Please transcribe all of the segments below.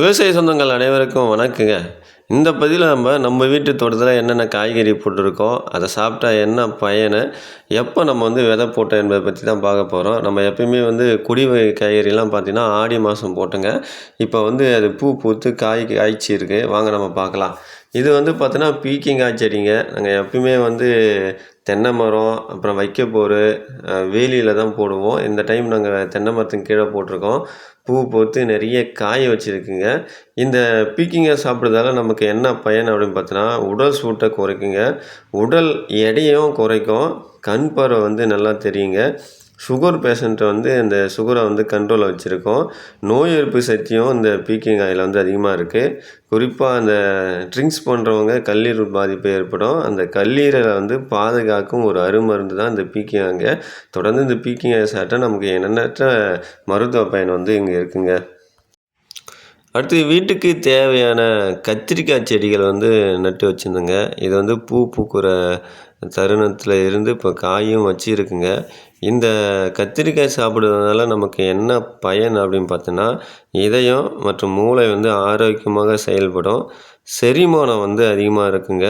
விவசாய சொந்தங்கள் அனைவருக்கும் வணக்கங்க. இந்த பதிவில் நம்ம நம்ம வீட்டு தோட்டத்தில் என்னென்ன காய்கறி போட்டிருக்கோம் அதை சாப்பிட்டா என்ன பயன் எப்போ நம்ம வந்து விதை போட்டோம் என்பதை பற்றி தான் பார்க்க போகிறோம் நம்ம எப்பயுமே வந்து கொடி வகை காய்கறிலாம் பார்த்திங்கன்னா ஆடி மாதம் போட்டோங்க. இப்போ வந்து அது பூ பூத்து காய் காய்ச்சி இருக்குது வாங்க நம்ம பார்க்கலாம். இது வந்து பார்த்தோன்னா பீக்கிங்காய் செடிங்க நாங்கள் எப்பயுமே வந்து தென்னை மரம் அப்புறம் வைக்கப்போர் வேலியில் தான் போடுவோம். இந்த டைம் நாங்கள் தென்னை மரத்துக்கு கீழே போட்டிருக்கோம். பூ பூத்து நிறைய காய வச்சுருக்குங்க. இந்த பீக்கிங்காய் சாப்பிட்றதால நமக்கு என்ன பயன் அப்படின்னு பார்த்தோன்னா உடல் சூட்டை குறைக்குங்க. உடல் எடையும் குறைக்கும். கண் பார்வை வந்து நல்லா தெரியுங்க. சுகர் பேஷண்ட்டை வந்து இந்த சுகரை வந்து கண்ட்ரோலில் வச்சுருக்கோம். நோய் எதிர்ப்பு சக்தியும் இந்த பீக்கிங் ஆயில் வந்து அதிகமாக இருக்குது குறிப்பாக அந்த ட்ரிங்க்ஸ் பண்ணுறவங்க கல்லீரல் பாதிப்பு ஏற்படும். அந்த கல்லீரலை வந்து பாதுகாக்கும் ஒரு அருமருந்து தான் இந்த பீக்கிங் ஆங்க தொடர்ந்து இந்த பீக்கிங் ஆயில் சாப்பிட்டா நமக்கு எண்ணற்ற மருத்துவ பயன் வந்து இங்கே இருக்குங்க. அடுத்து வீட்டுக்கு தேவையான கத்திரிக்காய் செடிகள் வந்து நட்டு வச்சுருந்தேங்க. இது வந்து பூ பூக்கிற தருணத்தில் இருந்து இப்போ காயும் வச்சுருக்குங்க. இந்த கத்திரிக்காய் சாப்பிடுறதுனால நமக்கு என்ன பயன் அப்படின்னு பார்த்தோன்னா இதயம் மற்றும் மூளை வந்து ஆரோக்கியமாக செயல்படும். செரிமானம் வந்து அதிகமாக இருக்குங்க.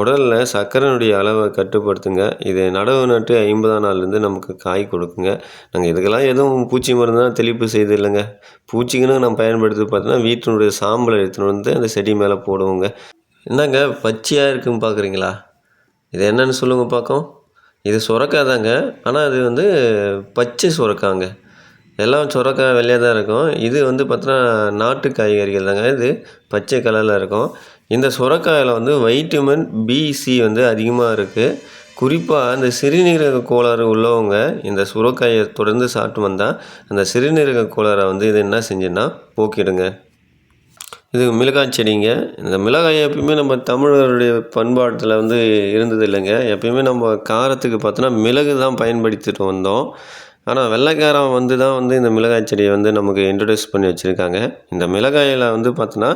உடலில் சர்க்கரையினுடைய அளவை கட்டுப்படுத்துங்க. இது நடவு நட்டு ஐம்பதாம் நாள்லேருந்து நமக்கு காய் கொடுக்குங்க. நாங்கள் இதுக்கெல்லாம் எதுவும் பூச்சி மருந்துலாம் தெளிப்பு செய்து இல்லைங்க. பூச்சிக்குன்னு நம்ம பயன்படுத்தி பார்த்தோன்னா வீட்டினுடைய சாம்பலை எடுத்துகிட்டு வந்து அந்த செடி மேலே போடுவோங்க. என்னங்க பச்சையாக இருக்குன்னு பார்க்குறீங்களா? இது என்னென்னு சொல்லுங்கள் பார்க்கும் இது சுரக்காதாங்க. ஆனால் அது வந்து பச்சை சுரக்காங்க. எல்லாம் சுரக்காய் வெள்ளையாக தான் இருக்கும். இது வந்து பார்த்தோன்னா நாட்டு காய்கறிகள் தாங்க. இது பச்சை கலரில் இருக்கும். இந்த சுரக்காயில் வந்து வைட்டமின் பிசி வந்து அதிகமாக இருக்குது குறிப்பாக அந்த சிறுநீரக கோளாறு உள்ளவங்க இந்த சுரக்காயை தொடர்ந்து சாப்பிட்டு வந்தால் அந்த சிறுநீரக கோளாறை வந்து இது என்ன செஞ்சுன்னா போக்கிடுங்க. இது மிளகாய் செடிங்க. இந்த மிளகாய் எப்பயுமே நம்ம தமிழருடைய பண்பாட்டில் வந்து இருந்தது இல்லைங்க. எப்பயுமே நம்ம காரத்துக்கு பார்த்தோன்னா மிளகு தான் பயன்படுத்திட்டு வந்தோம். ஆனால் வெள்ளைக்காரன் வந்து தான் வந்து இந்த மிளகாய் செடியை வந்து நமக்கு இன்ட்ரடியூஸ் பண்ணி வச்சுருக்காங்க. இந்த மிளகாயில் வந்து பார்த்தோன்னா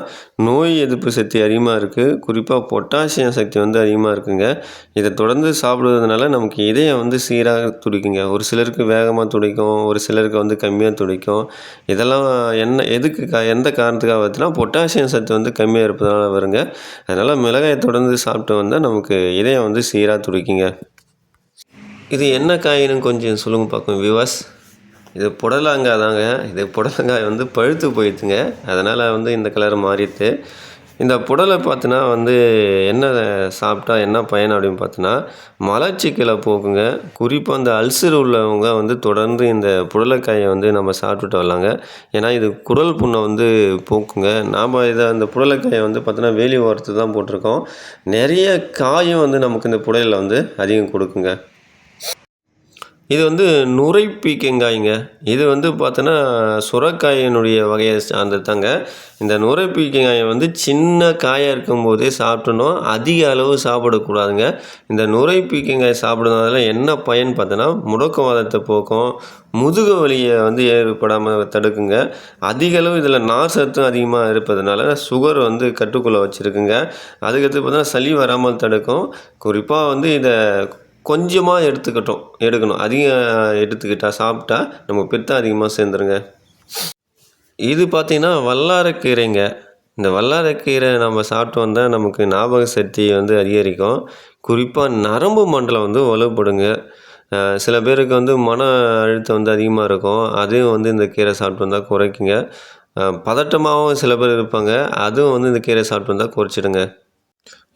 நோய் எதிர்ப்பு சக்தி அதிகமாக இருக்குது குறிப்பாக பொட்டாசியம் சக்தி வந்து அதிகமாக இருக்குங்க. இதை தொடர்ந்து சாப்பிடுவதனால நமக்கு இதயம் வந்து சீராக துடிக்குங்க. ஒரு சிலருக்கு வேகமாக துடிக்கும் ஒரு சிலருக்கு வந்து கம்மியாக துடிக்கும். இதெல்லாம் என்ன எதுக்கு கா எந்த காரணத்துக்காக வருதுன்னா பொட்டாசியம் சத்து வந்து கம்மியாக இருப்பதனால வருங்க. அதனால் மிளகாயை தொடர்ந்து சாப்பிட்டு வந்தால் நமக்கு இதயம் வந்து சீராக துடிக்குங்க. இது என்ன காயின்னு கொஞ்சம் சொல்லுங்கள் பார்க்கும் விவாஸ் இது புடலங்காய் தாங்க. இது புடலங்காய் வந்து பழுத்து போயிடுச்சுங்க. அதனால் வந்து இந்த கலர் மாறிடுது இந்த புடலை பார்த்தினா வந்து என்ன சாப்பிட்டா என்ன பயன் அப்படின்னு பார்த்தோன்னா மலச்சிக்கலை போக்குங்க குறிப்பாக அந்த அல்சர் உள்ளவங்க வந்து தொடர்ந்து இந்த புடலைக்காயை வந்து நம்ம சாப்பிட்டுட்டு வரலாங்க. ஏன்னா இது குடல் புண்ணை வந்து போக்குங்க. நாம் இதை அந்த புடலைக்காயை வந்து பார்த்தோன்னா வேலி ஓரத்து தான் போட்டிருக்கோம். நிறைய காயும் வந்து நமக்கு இந்த புடலில் வந்து அதிகம் கொடுக்குங்க. இது வந்து நுரை பீக்கங்காய்ங்க இது வந்து பார்த்தோன்னா சுரக்காயினுடைய வகையை சார்ந்ததாங்க இந்த நுரை பீக்கங்காயை வந்து சின்ன காயாக இருக்கும்போதே சாப்பிட்டணும் அதிக அளவு சாப்பிடக்கூடாதுங்க. இந்த நுரை பீக்கங்காய் சாப்பிடுறதுனால என்ன பயன் பார்த்தோன்னா முடக்கவாதத்தை போக்கும் முதுகு வலியை வந்து ஏற்படாமல் தடுக்குங்க. அதிக அளவு இதில் நார் சத்தும் அதிகமாக இருப்பதுனால சுகர் வந்து கட்டுக்குள்ளே வச்சுருக்குங்க. அதுக்கடுத்து பார்த்தோன்னா சளி வராமல் தடுக்கும். குறிப்பாக வந்து இதை கொஞ்சமாக எடுத்துக்கட்டும் எடுக்கணும். அதிகம் எடுத்துக்கிட்டால் சாப்பிட்டா நம்ம பித்தம் அதிகமாக சேர்ந்துருங்க. இது பார்த்திங்கன்னா வல்லாரக்கீரைங்க இந்த வல்லாரக்கீரை நம்ம சாப்பிட்டு வந்தால் நமக்கு ஞாபக சக்தி வந்து அதிகரிக்கும். குறிப்பாக நரம்பு மண்டலம் வந்து வலுப்படுங்க. சில பேருக்கு வந்து மன அழுத்தம் வந்து அதிகமாக இருக்கும். அதையும் வந்து இந்த கீரை சாப்பிட்டு வந்தால் குறைக்குங்க. பதட்டமாகவும் சில பேர் இருப்பாங்க. அதுவும் வந்து இந்த கீரை சாப்பிட்டு வந்தால் குறைச்சிடுங்க.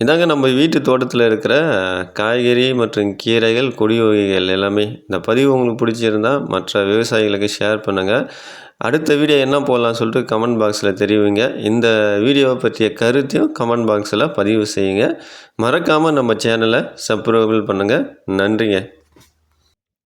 இதாங்க நம்ம வீட்டு தோட்டத்தில் இருக்கிற காய்கறி மற்றும் கீரைகள் கொடி வகைகள் எல்லாமே. இந்த பதிவு உங்களுக்கு பிடிச்சிருந்தால் மற்ற விவசாயிகளுக்கு ஷேர் பண்ணுங்கள் அடுத்த வீடியோ என்ன போடலாம்னு சொல்லிட்டு கமெண்ட் பாக்ஸில் தெரிவிங்க. இந்த வீடியோவை பற்றிய கருத்தையும் கமெண்ட் பாக்ஸில் பதிவு செய்யுங்க. மறக்காமல் நம்ம சேனலை சப்ஸ்கிரைபிள் பண்ணுங்கள் நன்றிங்க.